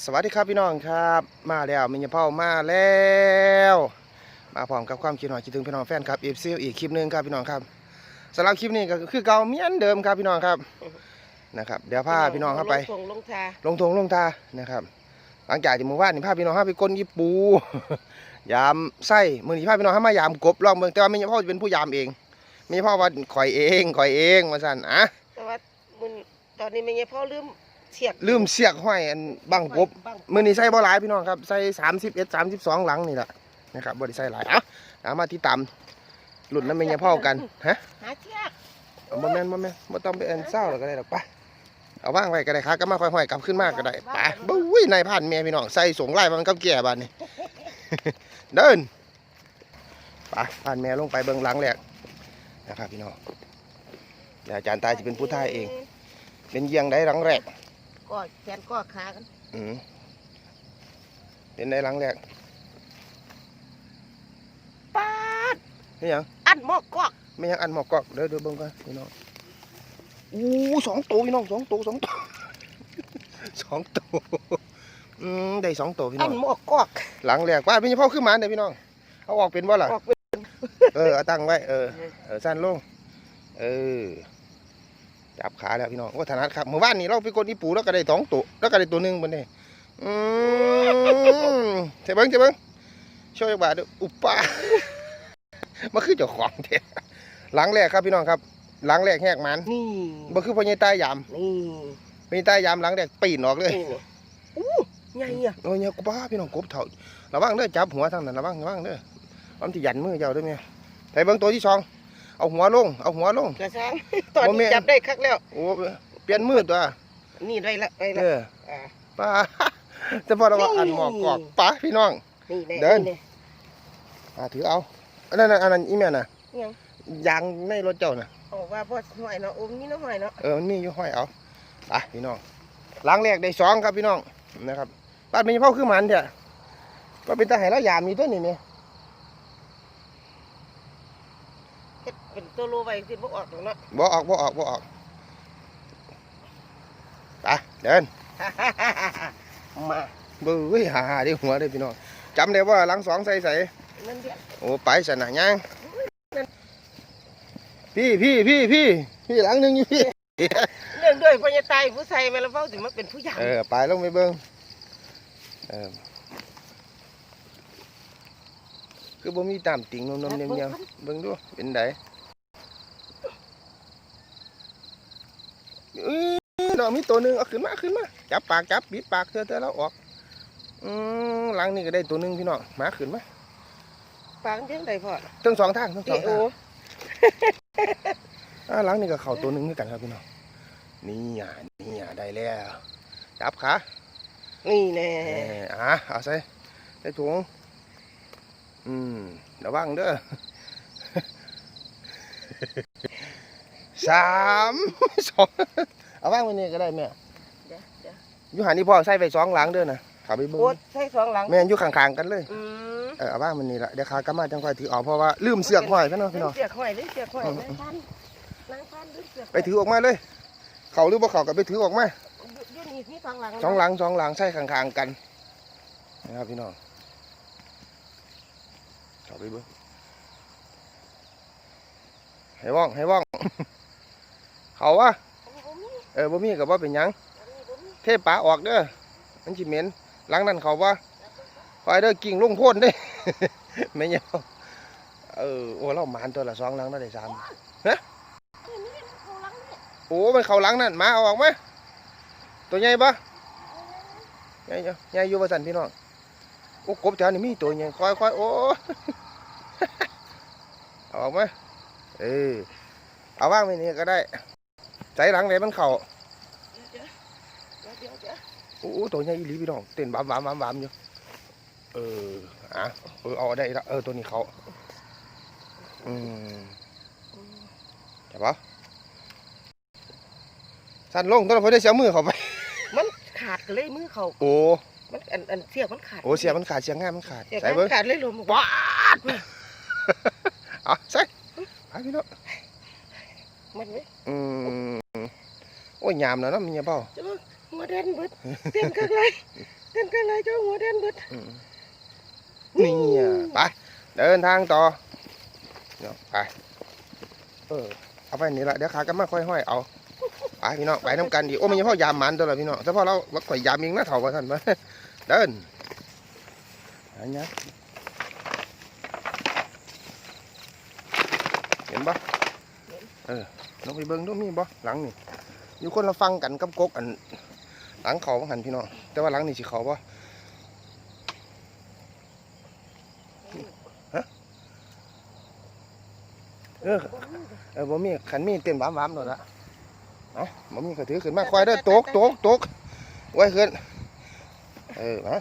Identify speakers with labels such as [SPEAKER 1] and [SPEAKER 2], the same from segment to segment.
[SPEAKER 1] สวัสดีครับพี่น้องครับ มาแล้วมิญเผามาแล้ว มาพร้อมกับความคิดหน่อยคิดถึงพี่น้องแฟนครับเอฟซีอีกคลิปหนึงครับพี่น้องครับสำหรับคลิปนี้ก็คือเก่าเหมียนเดิมครับพี่น้องครับนะครับเดี๋ยวพาพี่น้องเข้าไป
[SPEAKER 2] ลงทงลงทา
[SPEAKER 1] ลงทงลงทานะครับ หลังจากที่เมื่อวานนี่พาพี่น้องเข้าไปก้นยี่ปูยามไส้มือนี้พาพี่น้องเข้ามายามกบลองเบิ่งแต่ว่ามิญเผาจะเป็นผู้ยามเองมิญเผาว่าข่อยเองข่อยเองว่าซั่นอะ
[SPEAKER 2] แต่ว่ามันตอนนี้ไม่ใช่พ่อลืม เสียก
[SPEAKER 1] ลืมเสียกห้อยอันบังกบ
[SPEAKER 2] บัง
[SPEAKER 1] มือนี้ใส่บ่หลายพี่น้องครับใส่สามสิบเอ็ดสามสิบสองหลังนี่แหละนะครับบ่ได้ใส่หลายเอะเอามาที่ตำหลุดน้ำมันยาเผากันฮะ
[SPEAKER 2] หาเสียก
[SPEAKER 1] เอาบ่แม่นบ่แม่นบ่ต้องไปเอ็นเศร้าหรอกก็ได้ดอกไปเอาว่างไว้ก็ได้ครับก็มาค่อยๆกลับขึ้นมาก็ได้ไปบุ้ยนายพันแม่พี่น้องใส่สงไล่มันกับแก่บ้านนี่ เดินไปพันแม่ลงไปเบิ่งหลังแรกนะครับพี่น้องเดี๋ยวอาจารย์ตายจะเป็นผู้ท่ายเอง เป็นเยียงได้หลังแรก
[SPEAKER 2] ก็แขนก็ขากัน
[SPEAKER 1] อืมเป็นได้หลังแรก
[SPEAKER 2] ปาด
[SPEAKER 1] นี่หยัง
[SPEAKER 2] อันหมอกกอก
[SPEAKER 1] ไม่ยังอันหมอกกอกเดี๋ยวเดี๋ยวเบิ่งก่อนพี่น้องอู้สองตัวพี่น้องสองตัวสองตัวสองตัวอืมได้สองตัวพี่
[SPEAKER 2] อั
[SPEAKER 1] น้
[SPEAKER 2] น
[SPEAKER 1] อง
[SPEAKER 2] หมอกกอก
[SPEAKER 1] หลังแรกว่าพี่พ่อขึ้นมาเนี่ยพี่น้องเอาออกเป็นบ่ล่ะ
[SPEAKER 2] ออกเป็น
[SPEAKER 1] เออเอาตั้งไว้เออเออสั้นลง เออ จับขาแล้วพี่น้องว่าถนัดครับเมื่อวานนี้เราไปกดอีปูแล้วก็ได้สองตัวแล้วก็ได้ตัวหนึ่งบนนี้อืมเจ้าเบิ้งเจ้าเบิ้งช่วยบาทด้วยอุปามาคือเจ้าของเด้หลังแรกครับพี่น้องครับ หลังแรกแหกมัน
[SPEAKER 2] นี่
[SPEAKER 1] บ่คือพ่อใหญ่ตายยาม
[SPEAKER 2] นี่
[SPEAKER 1] พ่อใหญ่ตายยามหลังแรกปีนออกเลย
[SPEAKER 2] นี่อู้ใหญ่อะ
[SPEAKER 1] โอ้ยเนี่ยกูบ้าพี่น้องกบเถ่าระวังเด้อจับหัวทางนั้นระวังระวังเด้อมันจะยันมือเจ้าเด้วยแม่ไปเบิ่งตัวที่สอง เอาหัวลง เอาหัวลง
[SPEAKER 2] กระชังตอน
[SPEAKER 1] บ่แม่
[SPEAKER 2] นี้
[SPEAKER 1] น
[SPEAKER 2] จับได้คักแล้ว
[SPEAKER 1] โอ้เปลี่ยนมือตัว
[SPEAKER 2] นี่ได้ละได้
[SPEAKER 1] เอ
[SPEAKER 2] ละ
[SPEAKER 1] อ
[SPEAKER 2] อ่า
[SPEAKER 1] ป้าจะพอระวังอันหมอกกอกป้าพี่น้อง
[SPEAKER 2] นี่แน่
[SPEAKER 1] เดิน
[SPEAKER 2] นี่
[SPEAKER 1] อ่าถือเอาอันนั้นน่ะอันนั้นอีแม่น่ะ
[SPEAKER 2] ยัง
[SPEAKER 1] ยางในรถเจ้าน่ะ
[SPEAKER 2] บอกว่าพ่อหอยเนาะอมนี่น้องหอยเนาะ
[SPEAKER 1] เออมันมีอยู่ห้อยเอาไปพี่น้องหลังแรกได้สองครับพี่น้องนะครับบ้านมีเผาคือหมันเถอะก็เป็นตาไหแล้วยามมีตัวนี้ไหม
[SPEAKER 2] เฮ็ดเป็น ตัวโลไว้ขึ้นบ่ออกหรอกเนาะ
[SPEAKER 1] บ่ออกบ่ออกบ่ออกไปเดิน
[SPEAKER 2] มา
[SPEAKER 1] เบ้ยหาหาได้หัวได้พี่น้องจำได้ว่าหลังสองใส่ใส่
[SPEAKER 2] นั่นเดียว
[SPEAKER 1] โอ้ไปสนะยังพี่พี่พี่พี่พี่หลังหนึ่งอยู่พี่
[SPEAKER 2] เนื่องด้วยพ่อจะตายผู้ใส่แม่ละเฝ้าสิมาเป็นผู้ใหญ่
[SPEAKER 1] เออไปลงไปเบิ้งเออคือบ่มีตามติ่งนมนมเนียมเนียมเบิ้งดูเป็นไดอื้ อดอกมีตัวหนึ่งเอาขึ้นมาขึ้นมาจับปากจับปิดปากเธอเธอแล้วออกอืมหลังนี่ก็ได้ตัวหนึ่งพี่น้องมาขึ้นมา
[SPEAKER 2] ปางเพียงใดพ่อ
[SPEAKER 1] ทั้งสองทางทั้งส
[SPEAKER 2] นี่
[SPEAKER 1] อง
[SPEAKER 2] โอ้
[SPEAKER 1] ทางอ่าหลังนี่ก็เข่าตัวหนึ่งด้วยกันครับพี่น้องนี่อะนี่อะได้แล้วจับขา
[SPEAKER 2] นี่แน่
[SPEAKER 1] เอออะเอาใส่ใส่ถุงอืมระวังเด้อสามสอง เอาว่างไว้นี่ก็ได้แม่
[SPEAKER 2] เดี๋ยวเดี๋ยว
[SPEAKER 1] อยู่หันนี่พ่อใส่ไปสองหลังเด้อนะเขับไปเบิ้ง
[SPEAKER 2] โอ้ใส่สองหลัง
[SPEAKER 1] แม่นอยู่ข้างๆกันเลย
[SPEAKER 2] อืม
[SPEAKER 1] เออเอาว่างมันนี่ละเดี๋ยวขากลับมาจังค่อยถือออกเพราะว่าลืมเสือกห้อยพี่น้องพี่น้อง
[SPEAKER 2] เสียกห้อยหรือเสียกห้อยนางพันนางพันหรือเสียก
[SPEAKER 1] ไปถือออกมาเลย เขาหรือบ่เขาก็ไปถือออกมา
[SPEAKER 2] อยู่นี่มีสองหลัง
[SPEAKER 1] สองหลังสองหลังใส่ข้างๆกันนะครับพี่น้องเข้าไปเบิ้งให้ว่องให้ว่องเขาวะ
[SPEAKER 2] อันนี้บ่มี
[SPEAKER 1] เออบ่มีกับว่าเป็นยังเทปลาออกเด้อมันสิเหม็นหลังนั้นเขาว่าคอยเด้อกิ่งลงพ่นเด้ไม่เหี่ยวเออโอ้เราหมานตัวละสองหลังน่าได้สาม
[SPEAKER 2] นี่นี่เขาหลังนี่
[SPEAKER 1] โอ้มันเขาหลังนั่นมาเอาออกมตัวใหญ่ปะใหญ่ใหญ่อยู่ประสันพี่น้องโอ้กบแถวนี้มีตัวใหญ่ค่อยค่อยโอ้เอาออกมเออเอาว่างไว้นี่ก็ได้ใจหลังไหนมันเข่า
[SPEAKER 2] เดี๋ยวเดี๋ยวเดี๋ยวเดี๋ยว
[SPEAKER 1] โอ้โหตัวใหญ่อีหลีพี่น้องเต้นบามบามบามบามอยู่เอออะเออเอาได้ละเออตัวนี้เขาอืมใช่ปะสั้นลงตัวนั้นพอได้เสียมือเขาไป
[SPEAKER 2] มันขาดกันเลยมือเขา
[SPEAKER 1] โอ้
[SPEAKER 2] มันอันอันเสียกมันขาด
[SPEAKER 1] โอ้เสียมันขาดเสียง่ายมันขาด
[SPEAKER 2] เสียก
[SPEAKER 1] ใส่
[SPEAKER 2] มั
[SPEAKER 1] เบิ้ง
[SPEAKER 2] นขาดเลยลม
[SPEAKER 1] ว้าดเอาใส่ไปพี่น้อง
[SPEAKER 2] มันไหม
[SPEAKER 1] อืมโอ้ยยามแล้วเนาะมีเปล่า
[SPEAKER 2] จะว่าหัว แดนเบิดเต็มกันเลยเต้นกันเลยเจ้าหัวเด่นเบิด
[SPEAKER 1] อืมนี่อะไปเดินทางต่อเนาะไปเออเอาไปนี่ละเดี๋ยวขากันมาค่อยห้อยเอาไปพี่น้องไปน้ำกันดีโอ้ไม่ใช่พ่อยามมันตัวละพี่น้องแต่พอเราว่าข่อยยามเองนะเถ่าว่าท่านมาเดินอันนี้เห็นปะเออลองไปเบิ้งดูมีบ่หลังนี่อยู่คนละฟังกันกับกกอัน หลังเขาบ่หันพี่น้องแต่ว่าหลังนี่สิเขาบ่เออเออบ่มีขันมีเต้นหวามๆโดดละเอ้าบ่มีก็ถือขึ้นมาควายเด้อตกตกตกไว้ขึ้นเออมา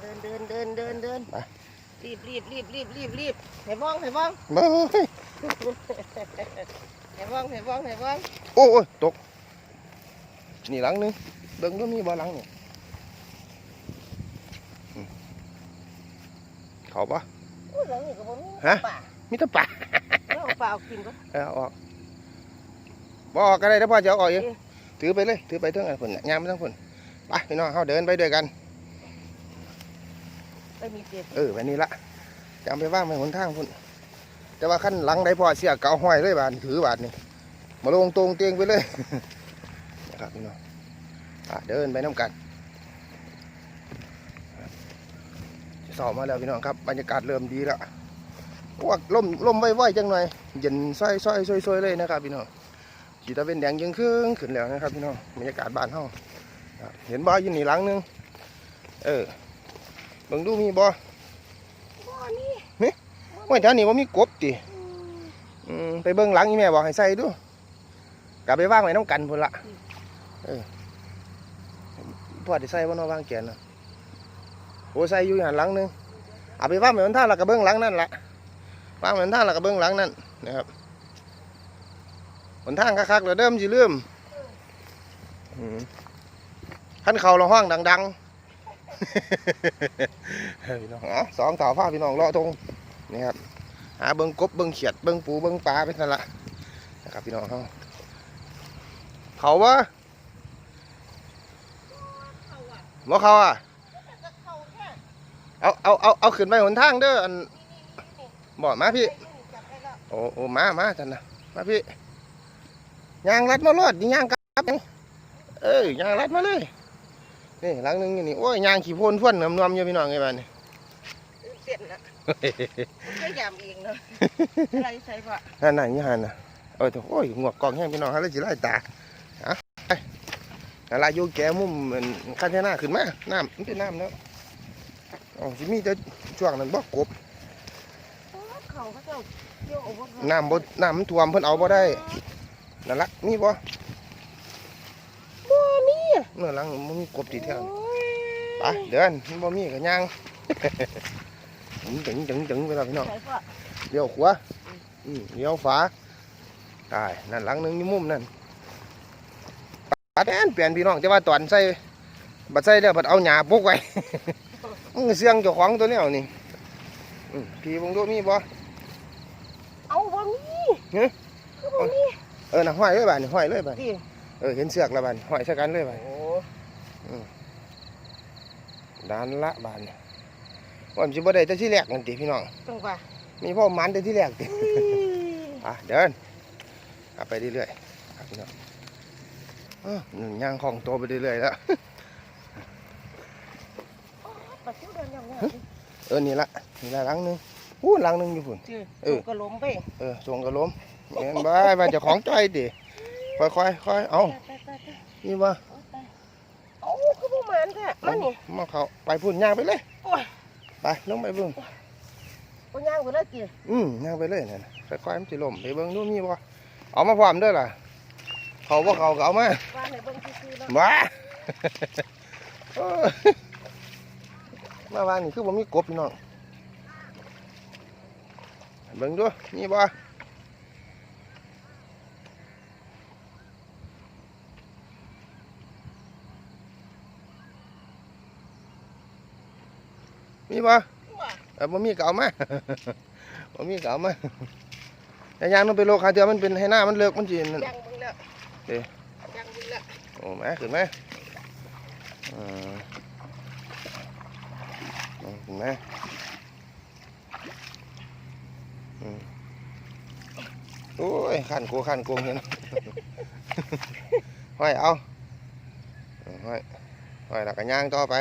[SPEAKER 2] เดินเดินเดินเดินเดิน
[SPEAKER 1] ไป
[SPEAKER 2] รีบรีบรีบรีบรีบรีบให้บ้องให้บ้อง
[SPEAKER 1] บ่เฮ้ย
[SPEAKER 2] ให้บ้องให้บ้องให้บ้อง
[SPEAKER 1] โอ้โอ้ยตก นี่หลังหนึงเบิ่งดูมีบ่หลังนี่อืมเขาบ่
[SPEAKER 2] อุ้ยหลังนี่ก็บ่มี
[SPEAKER 1] ฮะ
[SPEAKER 2] ป่า
[SPEAKER 1] มีแต่ปลา
[SPEAKER 2] แล้วเอาป่าเอากินก็
[SPEAKER 1] เออเอาออกบ่ออกก็ได้เด้อพ่อจะเอาออกเอง
[SPEAKER 2] เอ๊ะ
[SPEAKER 1] ถือไปเลย ถือไปเทั้งอันพุ่นน่ะยามไปทั้งพุ่นไปพี่น้องเฮาเดินไปด้วยกัน
[SPEAKER 2] ไปมีเจ็บ
[SPEAKER 1] เออแบบนี้ละจำไปว่างไปหนทางพุ่น แต่ว่าขั้นหลังได้พอเสียเกาห้อยเลยบาดถือบาดนี่มาลงตรงเตียงไปเลยนะครับพี่น้องเดินไปน้ำกันสอบมาแล้วพี่น้องครับบรรยากาศเริ่มดีแล้วว่าล่มล่มไว้ๆจังหน่อยเย็นซ้อยซ้อยซอยเลยนะครับพี่น้องขีตะเป็นแดงยังครึ่งขึ้นแล้วนะครับพี่น้องบรรยากาศบ้านเฮาครับเห็นบ่ออยู่นี่หลังหนึงเออเบิ่งดูมีบ่
[SPEAKER 2] บ่นี่
[SPEAKER 1] ว่าแถวนี้ว่ามีกบติ
[SPEAKER 2] อืม
[SPEAKER 1] อืมไปเบิ่งหลังอีแม่บอกให้ใส่ดูกลับไปว่างไว้น้ำกันพุ่นละเออพ่อได้ใส่ว่าน้อวางแกนนะโอ้ใส่อยู่อย่างหลังหนึงเอาไปว่างไว้บนท่างแล้วก็เบิ่งหลังนั่นละว่างไว้บนท่างแล้วก็เบิ่งหลังนั่นนะครับบนทางคักๆแล้วเดิมสิลืมอืมขั้นเขาเราห้องดังๆเฮ้ยพี่น้องอ๋อสองต่อฟ้าพี่น้องรอตรง นี่ครับหาเบิ้งกบเบิ้งเขียดเบิ้งปูเบิ้งปลาไปนั่นละนะครับพี่น้องเขาเขาวะ
[SPEAKER 2] เข้าอะ
[SPEAKER 1] บ่เขาอะ
[SPEAKER 2] เอา
[SPEAKER 1] เอาเอาเอาขึ้นไปหนทางเด้ออันบ่มาพี่โอ้โอ้มามาท่านนะมาพี่ยางรัดมาลอดนี่ยางกลับนี่เอ้ยยางรัดมาเลยนี่หลังหนึงอยู่นี่โอ้ยยางขี้โพนทวนนวมๆอยู่พี่น้องไงบ้านนี่
[SPEAKER 2] สร็จแล้วไม่ยามเองเนาะอะไรใส่ปะ
[SPEAKER 1] นั่นน่ะยี่หันน่ะโอ้ยโถ่โอ้ยงวกกองแห้งพี่น้องฮะแล้วสิไล่ตาเอาไปนั่นละอยู่แกมุมเหมือนคันเทน่าขึ้นมาน้ำมันเป็นน้ำแล้วอ๋อสิมีแต่ช่วงนั้นบ่กบ
[SPEAKER 2] เขาเขาเจ้าเกี่ยวเอาบ่
[SPEAKER 1] น้ำบ่น้ำมันท่วมเพิ่นเอาบ่ได้นั่นละมีบ่
[SPEAKER 2] บ่นี่
[SPEAKER 1] เมื่อหลังมันมีกบติดแถว
[SPEAKER 2] โอ้ย
[SPEAKER 1] ไปเดินมันบ่มีก็ย่าง จึงจึงจึงจึงไปแล้วพี่น้อง
[SPEAKER 2] ใส่ปะ
[SPEAKER 1] เลี้ยวขวาอืมเลี้ยวฝาตายนั่นหลังหนึงอยู่มุมนั่นปาดแอนเปลี่ยนพี่น้องแต่ว่าตอนใส่บัดใส่แล้วบัดเอาหญ้าปกไว้มึงเสียงเจ้าของตัวแนวนี่อืมพี่เบิ่งดูมีบ่
[SPEAKER 2] เอาบ่มี
[SPEAKER 1] เฮ้ย
[SPEAKER 2] คือบ่มี
[SPEAKER 1] เออน่ะห้อยเลยบาดนี่ห้อยเลยบาด
[SPEAKER 2] ดิ
[SPEAKER 1] เออเห็นเสือกแล้วบาดนี่ห้อยใส่กันเลยบาด
[SPEAKER 2] โอ้
[SPEAKER 1] ด้านละบาดนี่ ว่ามันสิบ่ได้แต่ที่แรกนั่นติพี่น้อง
[SPEAKER 2] จังว่า
[SPEAKER 1] มีพ่อมันแต่ที่แรกติ
[SPEAKER 2] อุ้ย
[SPEAKER 1] อะเดินขับไปเรื่อยๆครับพี่น้องเออหนึ่งย่างของโตวไปเรื่อยๆแล้ว
[SPEAKER 2] ปะซิวเดินยังไง
[SPEAKER 1] เออนี่ละนี่ละหลังหนึงอู้หลังหนึงอยู่พุ่น
[SPEAKER 2] จือ
[SPEAKER 1] เออ
[SPEAKER 2] ก็ล้มไป
[SPEAKER 1] เออส่งกระล้มเห็นบ้ายมาเจะของจ้อยดิค่อยๆค่อยเอา
[SPEAKER 2] ตายตายตาย
[SPEAKER 1] นี่ว่า
[SPEAKER 2] โอ้ตายเอ้าคือบ่หมานแท้มานี่
[SPEAKER 1] มาเขาไปพุ่นย่างไปเลย
[SPEAKER 2] โอ้ย
[SPEAKER 1] ไปลงไปเบิ่ง
[SPEAKER 2] บ่ย่างไปเลยติ
[SPEAKER 1] อืมย่างไปเลยนั่นน่ะค่อยๆมันสิล่มไปเบิ่งดูมีบ่เอามาพร้อมเด้อล่ะเขาบ่เขาก็เอามา
[SPEAKER 2] ว่าให้เบิ่งซื่อๆเนาะ
[SPEAKER 1] บ้าเออมาวางนี่คือบ่มีกบพี่น้องเบิ่งดูมีบ่ มีบ่
[SPEAKER 2] ว่า
[SPEAKER 1] เออบ่มีก็เอามาบ่มีก็เอามาแต่ยางมันไปโลคาเทือมันเป็นให้หน้ามันเลิกมันสินั่น
[SPEAKER 2] ย่างเบิ่งแล้ว
[SPEAKER 1] เอ๊ะ
[SPEAKER 2] ย่จังบุญละ
[SPEAKER 1] โอ้มาขึ้นมาอ่าเอาขึ้นมาอืมโอ้ยขันกูขันกูเห็นห้อยเอาเอาห้อยห้อยแล้วก็ย่างต่อไป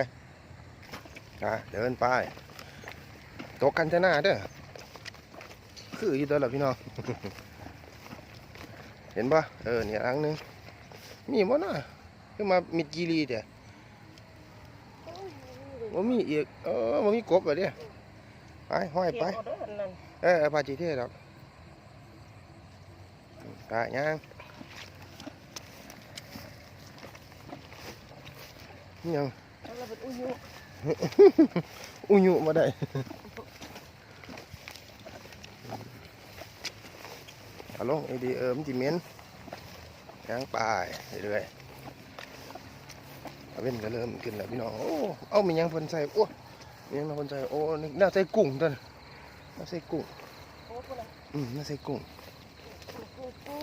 [SPEAKER 1] อะเดินไปตกกันจะหน้าเด้อคืออยู่ตัวละพี่น้อง เห็นปะเออเนี่ยอังหนึงมีบ่น่ะคือมามิดกีรีเด้อบ่มีอีกเออบ่มีกบอะเด้อไปห้อยไป
[SPEAKER 2] เก็บเอาเด้อนั่น
[SPEAKER 1] เออพาจีเท่ดอกไปย่างนี่ยัง
[SPEAKER 2] เอาเราเป็นอุ้ยยุ
[SPEAKER 1] อุยุมาได้เอาลงไอ้ดีเออมันจิเมนย่างไปเรื่อยๆเอาเว้นก็เริ่มขึ้นแล้วพี่น้องโอ้เอามียังเพิ่นใส่โอ้มียังเพิ่นใส่โอ้นี่น่าใส่กุ้งตัวนี้น่าใส่กุ้ง
[SPEAKER 2] อื
[SPEAKER 1] มน่าใส่กุ้ง
[SPEAKER 2] กูกู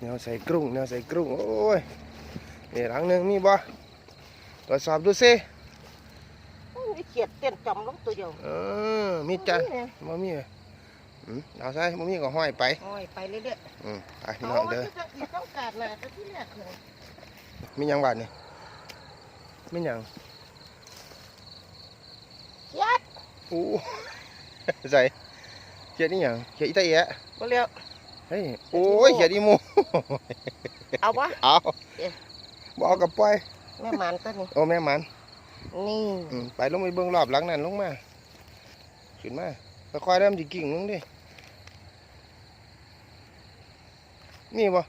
[SPEAKER 1] แนวใส่กรุ้งแนวใส่กรุ้งโอ้ยนี่หลังหนึ่งมีบ่ตรวจสอบดูสิ
[SPEAKER 2] โอ้ยมี เขียดเต้นจำลงตัวเดียว
[SPEAKER 1] เออมีจ้ะ
[SPEAKER 2] เนี่ย
[SPEAKER 1] บ่มีอืมเอาใส่บ่มีก็ห้อยไป
[SPEAKER 2] โอ้ยไปเรื่อย
[SPEAKER 1] อืมไป
[SPEAKER 2] ๆ
[SPEAKER 1] พี่น้องเด้อ
[SPEAKER 2] จะอีกต้องการน่ะแต่ที่แรกเลย
[SPEAKER 1] มีหยังบาดนี่มีหยัง
[SPEAKER 2] เขียด
[SPEAKER 1] โอ้ใส่เขียดนี่หยังเขียดอีตาแยะ
[SPEAKER 2] บ่เร็ว
[SPEAKER 1] เฮ้ยโอ้ยเขียดอีหมู
[SPEAKER 2] เอาวะ
[SPEAKER 1] เอาบ่เอากับปล่อย
[SPEAKER 2] แม่หมันตัวนี้
[SPEAKER 1] โอ้แม่มัน
[SPEAKER 2] นี่
[SPEAKER 1] อืมไปลงไปเบิ่งรอบหลังนั่นลงมาขึ้นมาค่อยๆเริ่มสิกิ่งลงดินี่บ่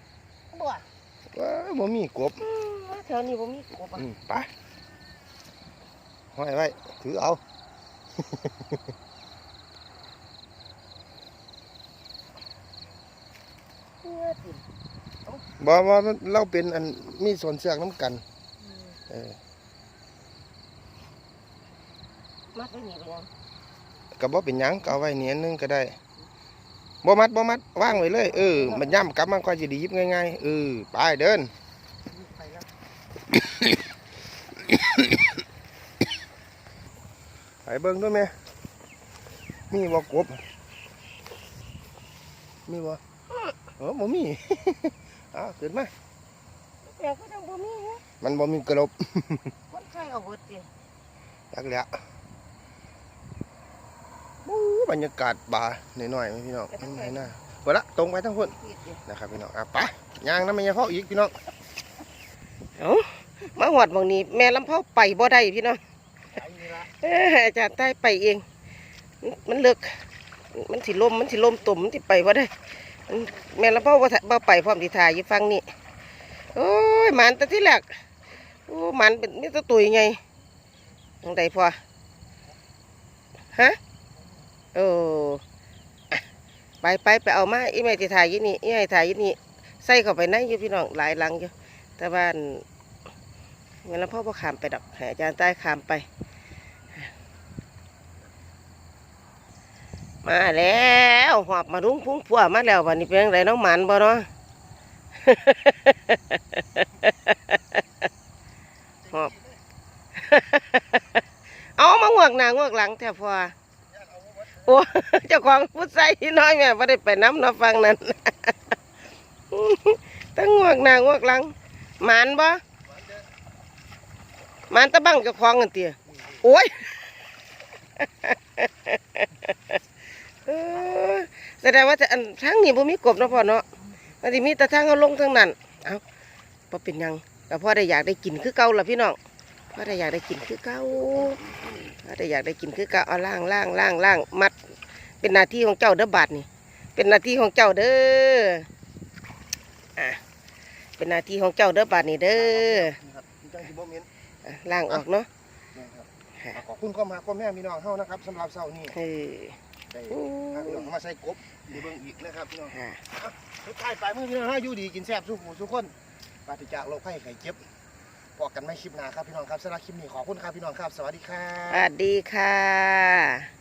[SPEAKER 2] บัว
[SPEAKER 1] ว้าบ่มีกบ
[SPEAKER 2] อืมแถวนี้บ่มีกบอะ
[SPEAKER 1] อืมไปห้อยไว้ถือเอา
[SPEAKER 2] เพื่อติ
[SPEAKER 1] บ่บ่มันเราเป็นอันมีส่วนเสือกน้ำกันเออ
[SPEAKER 2] มัดไว้นี่ไปยัง
[SPEAKER 1] ก็บ่เป็นหยังก็เอาไว้เนียนนึงก็ได้บ่มัดบ่มัดวางไว้เลยเออมันย่ำกลับมันก็จะดีหยิบง่ายๆเออไปเดิน
[SPEAKER 2] ไปแล้ว
[SPEAKER 1] ไปเบิ่งด้วยแม่มีบ่กบ มีบ่เออบ่มี อ้าวขึ้นมา
[SPEAKER 2] แต่ก็ยังบ่มีนะ
[SPEAKER 1] มันบ่มีกระลบ
[SPEAKER 2] คนใช้เอาเบิดติ
[SPEAKER 1] จักแหล้ว บู๊บรรยากาศบาร์หน่อยๆพี่น้องอืมให้หน้าเวละตรงไปทั้งคนนะครับพี่น้องอะไปย่างน้ำมันยังเข้าอีกพี่น้อง
[SPEAKER 2] เอ้ามาหอดบางนี้ แม่ลำเผาไปบ่ได้พี่น้องเอออาจารย์ใต้ไปเอง มันเลิกมันสิลมมันสิลมตุ่มมันสิไปบ่ได้แม่ลำเผาบ่ทะบ่ไปพร้อมสิถ่ายอยู่ฟังนี่โอ้ยหมันแต่ที่แรกโอ้หมันเป็นมีแตัวตุยไงทางใดพอฮะ โอ้ไปไปไปเอามาอีแม่สิถ่ายยู่นี่อีแม่ถ่ายยู่นี่ใส่เข้าไปในอยู่พี่น้องหลายหลังอยู่แต่บ้านเงินแล้วพ่อพ่อขามไปดอกห้อาจารย์ใต้ขามไป มาแล้วหอบมารุ้งพุ่งพัวมาแล้ววันนี้เป็นยังไงน้องหมันบ่เนาะหอบ เอามางวกหน้างวกหลังแถวพอ โอ้เจ้าของผู้ใส่น้อยแม่ไ่ได้ไปน้ำเนาฟังนั้นตั้งงวกหน้างวกหลังหมานบ่หมานตะบังเจะคลองกันเตี๋ยโอ้ยแสดงว่าจะอันทั้งนี้บ่มีกบเนาะพ่อเนาะมันสิมีแต่ทางเอาลงทั้งนั้นเอาบ่เป็นยังแต่พ่อได้อยากได้กินคือเก่าล่ะพี่น้องพ่อได้อยากได้กินคือเก่า พ่อได้อยากได้กินคือเก่าเอาล่างล่างล่างล่างมัด เป็นหน้าที่ของเจ้าเด้อบาดนี่ เป็นหน้าที่ของเจ้าเด้ออะเป็นหน้าที่ของเจ้าเด้อบาดนี่เด้อ
[SPEAKER 1] ครับจังสิบ่เหม็น
[SPEAKER 2] อะล่างออกเนาะ
[SPEAKER 1] นะครับขอบคุณข้อมาข้อแม่พี่น้องเฮานะครับสำหรับเช้านี้
[SPEAKER 2] เออ
[SPEAKER 1] ได้
[SPEAKER 2] อู้
[SPEAKER 1] พาพี่น้องมาใส่กบดีเบิ่งอีกนะครับพี่น้อง
[SPEAKER 2] อะ
[SPEAKER 1] สุดท้ายปลายมือพี่น้องเฮาอยู่ดีกินแซ่บสู้หูสู้คนปราศจากโรคภัยไข้เจ็บ พอกันไม่คลิปหน้าครับพี่น้องครับสำหรับคลิปนี้ขอบคุณครับพี่น้องครับ สวัสดีครั
[SPEAKER 2] สวัสดีค่ะ